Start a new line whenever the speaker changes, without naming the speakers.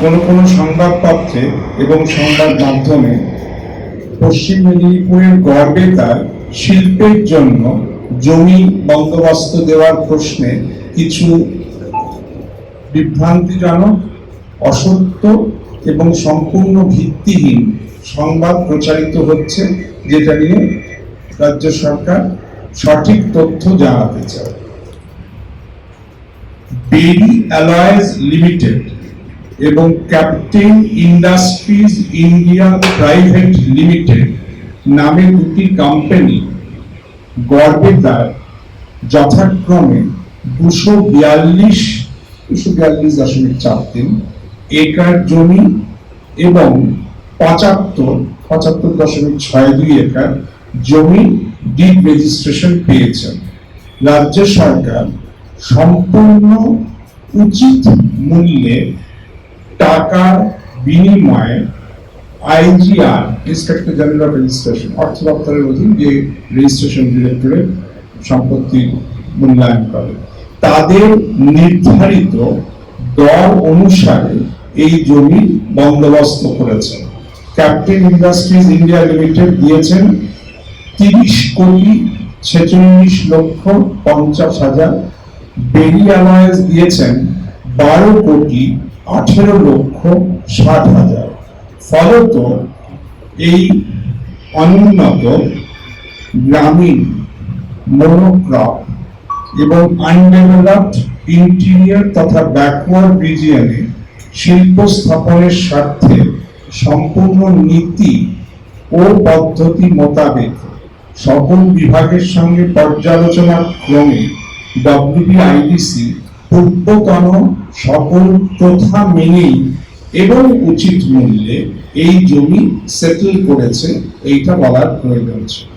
কোনো কোনো সংবাদপত্রে এবং সংবাদ মাধ্যমে পশ্চিম মেদিনীপুরের গর্বে তার শিল্পের জন্য জমি বন্দোবস্ত দেওয়ার প্রশ্নে কিছু বিভ্রান্তিজনক, অসত্য এবং সম্পূর্ণ ভিত্তিহীন সংবাদ প্রচারিত হচ্ছে, যেটা নিয়ে রাজ্য সরকার সঠিক তথ্য জানাতে চায়। বেরি অ্যালয়েজ লিমিটেড এবং Captain Industries India Private Limited নামে দুটি কোম্পানি গড়বেতার যথাক্রমে দুশো বিয়াল্লিশ দুশো বিয়াল্লিশ দশমিক চার তিন একর জমি এবং পঁচাত্তর পঁচাত্তর দশমিক ছয় দুই একর জমি ডিড রেজিস্ট্রেশন পেয়েছেন। রাজ্য সরকার সম্পূর্ণ উচিত মূল্যে টাকার বিনিময়ে IGR inspector general of registration অর্থ দপ্তরের অধীন যে রেজিস্ট্রেশন ডিরেক্টরেট সম্পত্তি মূল্যায়ন করে, তাদের নির্ধারিত দর অনুসারে এই জমি বন্দোবস্ত করেছেন ক্যাপ্টেন ইন্ডাস্ট্রিজ ইন্ডিয়া লিমিটেড দিয়েছেন তিরিশ কোটি ছেচল্লিশ লক্ষ পঞ্চাশ হাজার। বেরি দিয়েছেন বারো কোটি আঠেরো লক্ষ ষাট হাজার। ফলত এই অনুন্নত গ্রামীণ মনোক্রপ এবং আনডেভেলপড ইন্টিরিয়ার তথা ব্যাকওয়ার্ড রিজিয়নে শিল্প স্থাপনের স্বার্থে সম্পূর্ণ নীতি ও পদ্ধতি মোতাবেক সকল বিভাগের সঙ্গে পর্যালোচনা ক্রমে ডব্লিউবিআইডিসি পূর্বতন সকল প্রথা মেনেই এবং উচিত মূল্যে এই জমি সেটেল করেছে, এইটা বলার প্রয়োজন ছিল।